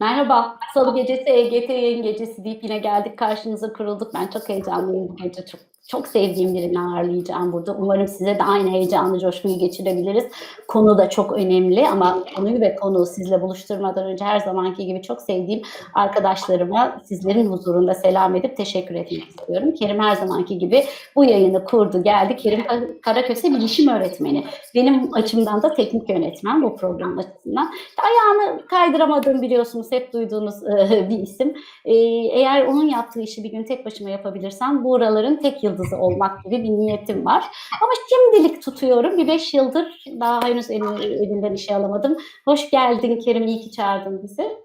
Merhaba, Salı gecesi EGT yayın gecesi deyip yine geldik karşınıza kurulduk. Ben çok heyecanlıyım bu gece. Çok, çok sevdiğim birini ağırlayacağım burada. Umarım size de aynı heyecanlı coşkuyu geçirebiliriz. Konu da çok önemli ama konuyu ve konuğu sizle buluşturmadan önce her zamanki gibi çok sevdiğim arkadaşlarıma sizlerin huzurunda selam edip teşekkür etmek istiyorum. Kerim her zamanki gibi bu yayını kurdu, geldi. Kerim Karaköse bilişim öğretmeni. Benim açımdan da teknik yönetmen bu program açısından. Ayağını kaydıramadığım biliyorsunuz hep duyduğunuz e, bir isim. E, eğer onun yaptığı işi bir gün tek başıma yapabilirsem buraların tek yıldızı olmak gibi bir niyetim var. Ama şimdilik tutuyorum. Bir beş yıldır daha henüz elim, elimden işe alamadım. Hoş geldin Kerim, iyi ki çağırdın bizi.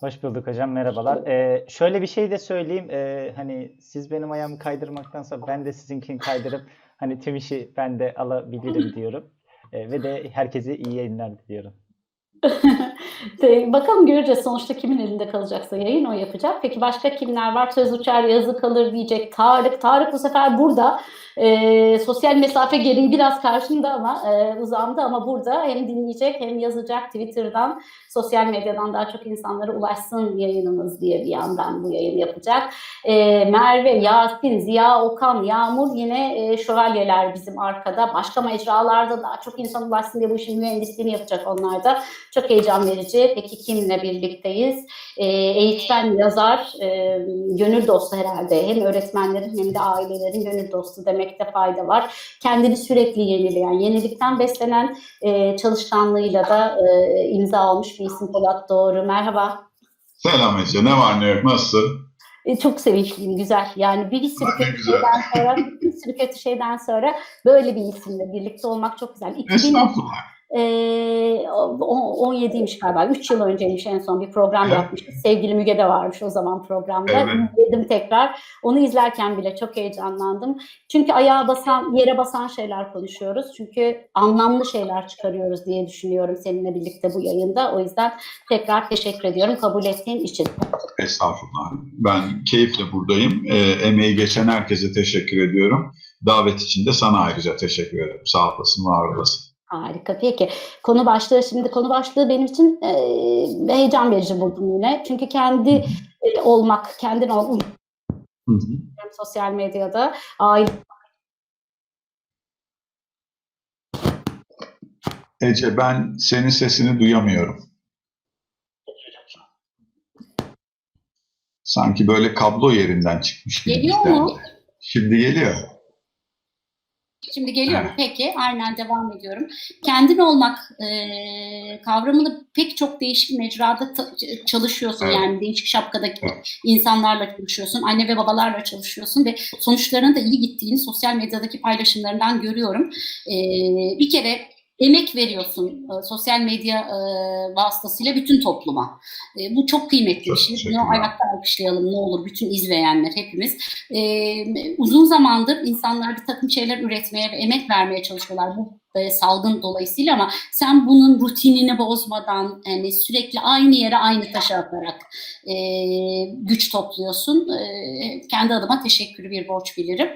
Hoş bulduk hocam, merhabalar. Ee, şöyle bir şey de söyleyeyim, ee, hani siz benim ayağımı kaydırmaktansa ben de sizinkini kaydırıp hani tüm işi ben de alabilirim diyorum. Ee, ve de herkese iyi yayınlar diliyorum. Bakalım göreceğiz sonuçta kimin elinde kalacaksa yayın o yapacak. Peki başka kimler var? Söz uçar yazı kalır diyecek Tarık. Tarık bu sefer burada. E, sosyal mesafe gereği biraz karşımda ama e, uzamda ama burada hem dinleyecek hem yazacak Twitter'dan sosyal medyadan daha çok insanlara ulaşsın yayınımız diye bir yandan bu yayını yapacak. E, Merve, Yasin, Ziya, Okan, Yağmur yine e, şövalyeler bizim arkada. Başka mecralarda daha çok insan ulaşsın diye bu işin mühendisliğini yapacak onlar da. Çok heyecan verici. Peki kimle birlikteyiz? E, eğitmen, yazar, e, gönül dostu herhalde. Hem öğretmenlerin hem de ailelerin gönül dostu demekte fayda var. Kendini sürekli yenileyen, yenilikten beslenen e, çalışkanlığıyla da e, imza olmuş bir isim Polat Doğru. Merhaba. Selam Ece. Ne var ne yok? Nasılsın? E, çok sevinçliyim, güzel. Yani bir sürü kötü güzel. şeyden sonra, bir sürü kötü şeyden sonra böyle bir isimle birlikte olmak çok güzel. 2000, Estağfurullah. Ee, o- 17'ymiş galiba. 3 yıl önceymiş en son bir program yapmıştık. Sevgili Müge de varmış o zaman programda. Evet. İzledim tekrar. Onu izlerken bile çok heyecanlandım. Çünkü ayağa basan, yere basan şeyler konuşuyoruz. Çünkü anlamlı şeyler çıkarıyoruz diye düşünüyorum seninle birlikte bu yayında. O yüzden tekrar teşekkür ediyorum kabul ettiğin için. Estağfurullah. Ben keyifle buradayım. Ee, emeği geçen herkese teşekkür ediyorum. Davet için de sana ayrıca teşekkür ederim. Sağ olasın, var olasın. Harika. Peki. Konu başlığı şimdi konu başlığı benim için e, heyecan verici buldum yine. Çünkü kendi e, olmak, kendin ol, Hı hı. sosyal medyada aile Ece ben senin sesini duyamıyorum. Sanki böyle kablo yerinden çıkmış gibi. Geliyor mu? Şimdi geliyor. Şimdi geliyorum. Evet. Peki, aynen devam ediyorum. Kendin olmak e, kavramını pek çok değişik mecrada ta- çalışıyorsun. Evet. Yani değişik şapkadaki Evet. insanlarla çalışıyorsun. Anne ve babalarla çalışıyorsun ve sonuçlarının da iyi gittiğini sosyal medyadaki paylaşımlarından görüyorum. E, bir kere emek veriyorsun e, sosyal medya e, vasıtasıyla bütün topluma. E, bu çok kıymetli bir şey. Bunu ayakta alkışlayalım ne olur bütün izleyenler hepimiz. E, uzun zamandır insanlar bir takım şeyler üretmeye ve emek vermeye çalışıyorlar bu e, salgın dolayısıyla ama sen bunun rutinini bozmadan yani sürekli aynı yere aynı taşı atarak e, güç topluyorsun. E, kendi adıma teşekkürü bir borç bilirim.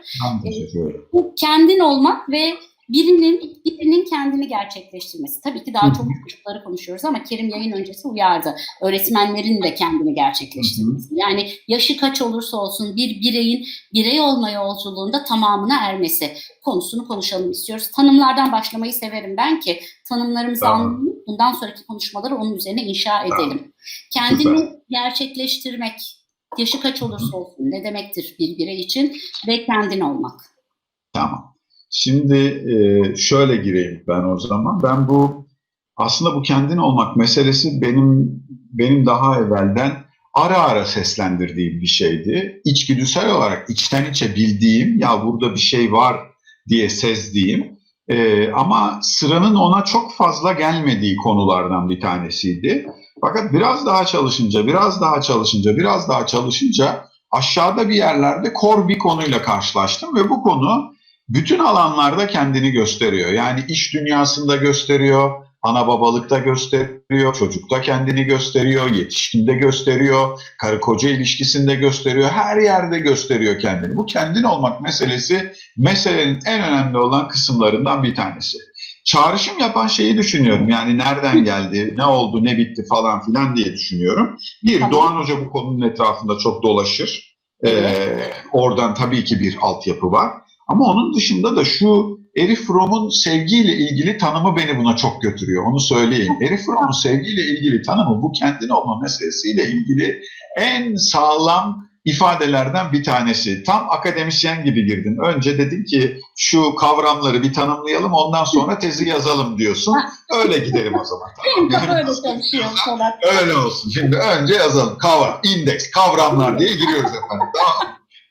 Teşekkür ederim. Bu kendin olmak ve birinin birinin kendini gerçekleştirmesi. Tabii ki daha çok çocukları konuşuyoruz ama Kerim yayın öncesi uyardı. Öğretmenlerin de kendini gerçekleştirmesi. Yani yaşı kaç olursa olsun bir bireyin birey olma yolculuğunda tamamına ermesi konusunu konuşalım istiyoruz. Tanımlardan başlamayı severim ben ki tanımlarımızı Tamam. anlayıp bundan sonraki konuşmaları onun üzerine inşa Tamam. edelim. Kendini gerçekleştirmek yaşı kaç olursa olsun ne demektir bir birey için ve kendin olmak. Tamam. Şimdi e, şöyle gireyim ben o zaman. Ben bu aslında bu kendin olmak meselesi benim benim daha evvelden ara ara seslendirdiğim bir şeydi. İçgüdüsel olarak içten içe bildiğim ya burada bir şey var diye sezdiğim e, ama sıranın ona çok fazla gelmediği konulardan bir tanesiydi. Fakat biraz daha çalışınca, biraz daha çalışınca, biraz daha çalışınca aşağıda bir yerlerde kor bir konuyla karşılaştım ve bu konu bütün alanlarda kendini gösteriyor. Yani iş dünyasında gösteriyor, ana babalıkta gösteriyor, çocukta kendini gösteriyor, yetişkinde gösteriyor, karı koca ilişkisinde gösteriyor, her yerde gösteriyor kendini. Bu kendin olmak meselesi meselenin en önemli olan kısımlarından bir tanesi. çağrışım yapan şeyi düşünüyorum. Yani nereden geldi, ne oldu, ne bitti falan filan diye düşünüyorum. Bir, Tamam. Doğan Hoca bu konunun etrafında çok dolaşır. Ee, oradan tabii ki bir altyapı var. Ama onun dışında da şu Erich Fromm'un sevgiyle ilgili tanımı beni buna çok götürüyor. Onu söyleyeyim. Erich Fromm'un sevgiyle ilgili tanımı bu kendin olma meselesiyle ilgili en sağlam ifadelerden bir tanesi. Tam akademisyen gibi girdin. Önce dedin ki şu kavramları bir tanımlayalım ondan sonra tezi yazalım diyorsun. Öyle gidelim o zaman. Tamam. Yani öyle. Öyle olsun. Şimdi önce yazalım. Kavram, indeks, kavramlar diye giriyoruz efendim. Tamam?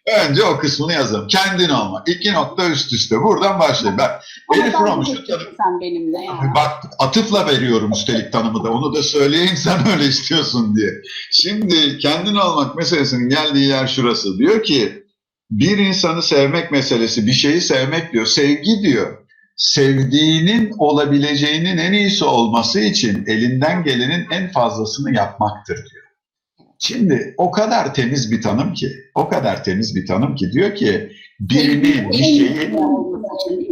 Önce o kısmını yazalım. Kendin olma. İki nokta üst üste. Buradan başlayalım. Bak, Ama Elif tanım. sen benimle ya. Bak atıfla veriyorum üstelik tanımı da. Onu da söyleyeyim sen öyle istiyorsun diye. Şimdi kendin olmak meselesinin geldiği yer şurası. Diyor ki bir insanı sevmek meselesi, bir şeyi sevmek diyor. Sevgi diyor. Sevdiğinin olabileceğinin en iyisi olması için elinden gelenin en fazlasını yapmaktır diyor. Şimdi o kadar temiz bir tanım ki, o kadar temiz bir tanım ki diyor ki birini, bir şeyi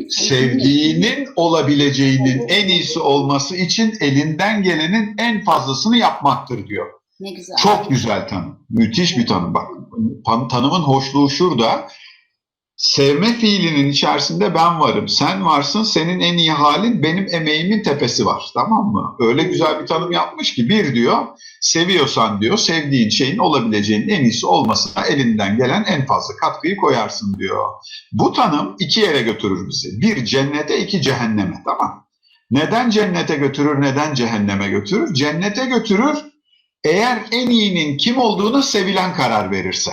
sevdiğinin olabileceğinin en iyisi olması için elinden gelenin en fazlasını yapmaktır diyor. Ne güzel. Çok güzel tanım. Müthiş bir tanım bak. Tan- Tanımın hoşluğu şurada. Sevme fiilinin içerisinde ben varım. Sen varsın. Senin en iyi halin benim emeğimin tepesi var. Tamam mı? Öyle güzel bir tanım yapmış ki bir diyor seviyorsan diyor sevdiğin şeyin olabileceğinin en iyisi olmasına elinden gelen en fazla katkıyı koyarsın diyor. Bu tanım iki yere götürür bizi. Bir cennete, iki cehenneme. Tamam. Neden cennete götürür, neden cehenneme götürür? Cennete götürür eğer en iyinin kim olduğuna sevilen karar verirse.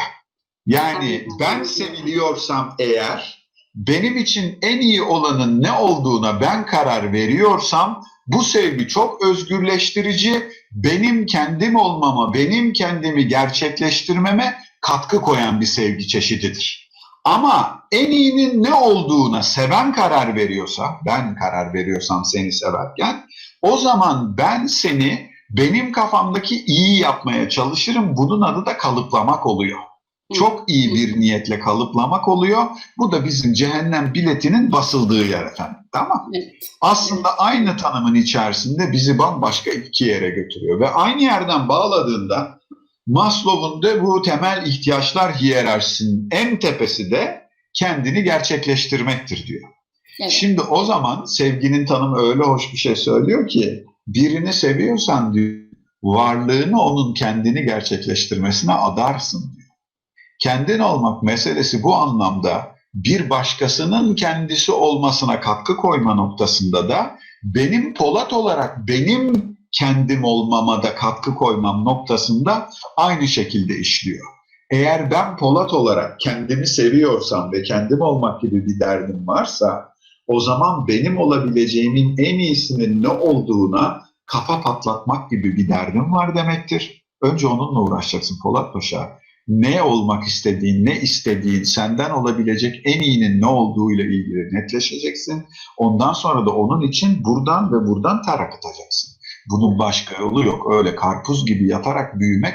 Yani ben seviliyorsam eğer benim için en iyi olanın ne olduğuna ben karar veriyorsam bu sevgi çok özgürleştirici, benim kendim olmama, benim kendimi gerçekleştirmeme katkı koyan bir sevgi çeşididir. Ama en iyinin ne olduğuna seven karar veriyorsa, ben karar veriyorsam seni severken, o zaman ben seni benim kafamdaki iyi yapmaya çalışırım. Bunun adı da kalıplamak oluyor. Çok iyi bir niyetle kalıplamak oluyor. Bu da bizim cehennem biletinin basıldığı yer efendim. Tamam? Evet. Aslında aynı tanımın içerisinde bizi bambaşka iki yere götürüyor. Ve aynı yerden bağladığında Maslow'un da bu temel ihtiyaçlar hiyerarşisinin en tepesi de kendini gerçekleştirmektir diyor. Evet. Şimdi o zaman sevginin tanımı öyle hoş bir şey söylüyor ki birini seviyorsan diyor varlığını onun kendini gerçekleştirmesine adarsın diyor. Kendin olmak meselesi bu anlamda bir başkasının kendisi olmasına katkı koyma noktasında da benim Polat olarak benim kendim olmama da katkı koymam noktasında aynı şekilde işliyor. Eğer ben Polat olarak kendimi seviyorsam ve kendim olmak gibi bir derdim varsa o zaman benim olabileceğimin en iyisinin ne olduğuna kafa patlatmak gibi bir derdim var demektir. Önce onunla uğraşacaksın Polat Paşa. Ne olmak istediğin, ne istediğin, senden olabilecek en iyinin ne olduğuyla ilgili netleşeceksin. Ondan sonra da onun için buradan ve buradan ter akıtacaksın. Bunun başka yolu yok. Öyle karpuz gibi yatarak büyümek